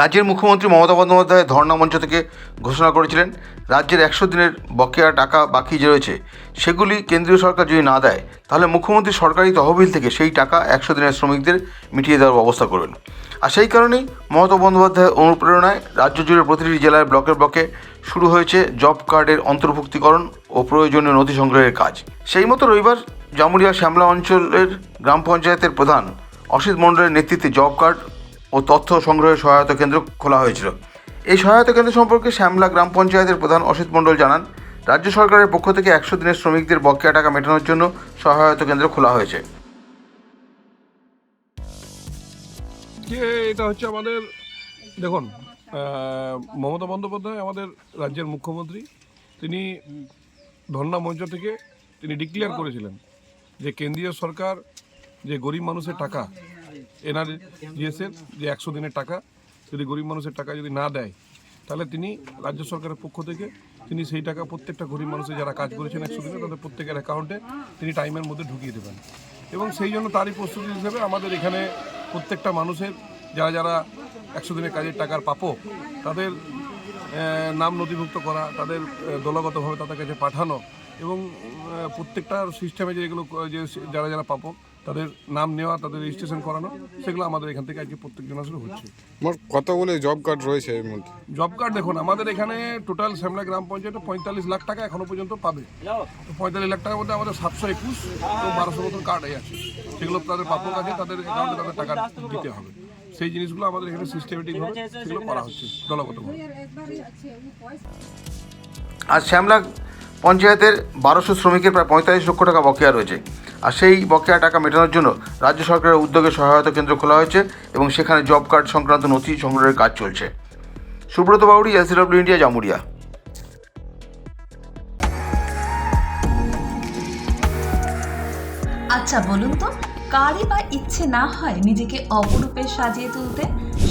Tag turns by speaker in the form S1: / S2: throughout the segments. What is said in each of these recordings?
S1: রাজ্যের মুখ্যমন্ত্রী মমতা বন্দ্যোপাধ্যায় ধর্ণা মঞ্চ থেকে ঘোষণা করেছিলেন, রাজ্যের একশো দিনের বকেয়া টাকা বাকি যে রয়েছে, সেগুলি কেন্দ্রীয় সরকার যদি না দেয়, তাহলে মুখ্যমন্ত্রী সরকারি তহবিল থেকে সেই টাকা একশো দিনের শ্রমিকদের মিটিয়ে দেওয়ার ব্যবস্থা করবেন। আর সেই কারণেই মমতা বন্দ্যোপাধ্যায়ের অনুপ্রেরণায় রাজ্য জুড়ে প্রতিটি জেলায় ব্লকের ব্লকে শুরু হয়েছে জব কার্ডের অন্তর্ভুক্তিকরণ ও প্রয়োজনীয় নথি সংগ্রহের কাজ। সেই মতো রবিবার জামুরিয়া শ্যামলা অঞ্চলের গ্রাম পঞ্চায়েতের প্রধান অসিত মণ্ডলের নেতৃত্বে জব কার্ড ও তথ্য সংগ্রহের সহায়তা কেন্দ্র খোলা হয়েছিল। এই সহায়তা কেন্দ্র সম্পর্কে শ্যামলা গ্রাম পঞ্চায়েতের প্রধান অসিত মণ্ডল জানান, রাজ্য সরকারের পক্ষ থেকে একশো দিনের শ্রমিকদের বকেয়া টাকা মেটানোর জন্য সহায়তা কেন্দ্র খোলা হয়েছে।
S2: যে এটা হচ্ছে আমাদের, দেখুন মমতা বন্দ্যোপাধ্যায় আমাদের রাজ্যের মুখ্যমন্ত্রী। তিনি ধর্ণা মঞ্চ থেকে তিনি ডিক্লেয়ার করেছিলেন যে কেন্দ্রীয় সরকার যে গরিব মানুষের টাকা এনআর জিএসের যে একশো দিনের টাকা, যদি গরিব মানুষের টাকা যদি না দেয়, তাহলে তিনি রাজ্য সরকারের পক্ষ থেকে তিনি সেই টাকা প্রত্যেকটা গরিব মানুষের যারা কাজ করেছেন একশো দিনে তাদের প্রত্যেকের অ্যাকাউন্টে তিনি টাইমের মধ্যে ঢুকিয়ে দেবেন। এবং সেই জন্য তারই প্রস্তুতি হিসেবে আমাদের এখানে প্রত্যেকটা মানুষের, যারা যারা একশো দিনের কাজের টাকার প্রাপক তাদের নাম নথিভুক্ত করা, তাদের দলগতভাবে তাদের কাছে পাঠানো এবং প্রত্যেকটা সিস্টেমে যেগুলো যে যারা যারা প্রাপক তাদের নাম নেওয়া তাদের রেজিস্ট্রেশন করানো সেগুলো আমাদের এখান থেকে আজকে প্রত্যেকজন আসলে হচ্ছে।
S3: মোট কতগুলো জব কার্ড রয়েছে এর মধ্যে?
S2: জব কার্ড দেখুন আমাদের এখানে টোটাল শ্যামলা গ্রাম পঞ্চায়েতে পঁয়তাল্লিশ লাখ টাকা এখনও পর্যন্ত পাবে। তো পঁয়তাল্লিশ লাখ টাকার মধ্যে আমাদের সাতশো একুশ তো বারোশো মতন কার্ডই আছে। সেগুলো তাদের প্রাপক আছে তাদের অ্যাকাউন্টে তাদের টাকা দিতে হবে। সেই জিনিসগুলো আমাদের এখানে সিস্টেমেটিক সিস্টেমেটিকভাবে সেগুলো করা হচ্ছে দলগতভাবে।
S1: আর শ্যামলা পঞ্চায়েতের বারোশো শ্রমিকের প্রায় পঁয়তাল্লিশ লক্ষ টাকা বকেয়া রয়েছে। আর সেই বকেয়া টাকা মেটানোর জন্য রাজ্য সরকারের উদ্যোগে সহায়তা কেন্দ্র খোলা হয়েছে এবং সেখানে জব কার্ড সংক্রান্ত নথি সংগ্রহের কাজ চলছে। Subrata Bauri SW India, Jamuria.
S4: আচ্ছা বলুন তো, কারই বা ইচ্ছে না হয় নিজেকে অপরূপে সাজিয়ে তুলতে?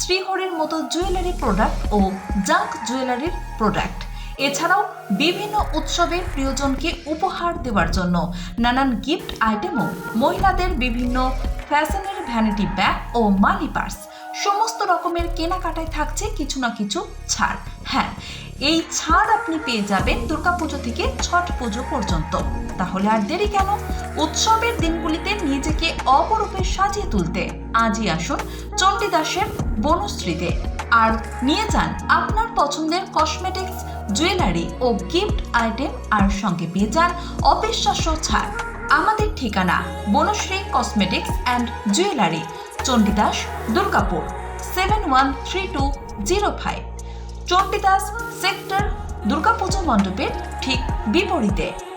S4: শ্রীহরির মতো জুয়েলারি প্রোডাক্ট ও জাঙ্ক জুয়েলারির প্রোডাক্ট। এছাড়াও বিভিন্ন উৎসবের প্রিয়জনকে উপহার দেওয়ার জন্য নানান গিফট আইটেমও মহিলাদের বিভিন্ন ফ্যাশনের ভ্যানিটি ব্যাগ ও মানি পার্স, সমস্ত রকমের কেনাকাটায় থাকছে কিছু না কিছু ছাড়। হ্যাঁ এই ছাড় আপনি পেয়ে যাবেন দুর্গাপুজো থেকে ছট পুজো পর্যন্ত। তাহলে আর দেরি কেন? উৎসবের দিনগুলিতে নিজেকে অপরূপে সাজিয়ে তুলতে। আজই আসুন চণ্ডীদাসের বনশ্রীতে। আর নিয়ে যান আপনার পছন্দের কসমেটিক্স জুয়েলারি ও গিফট আইটেম আর সঙ্গে পেয়ে যান অবিশ্বাস্য ছাড়। আমাদের ঠিকানা Banashree cosmetics and jewellery Chandidas, Durgapur seven one three two zero five Chandidas sector, Durga Puja মণ্ডপের ঠিক বিপরীতে।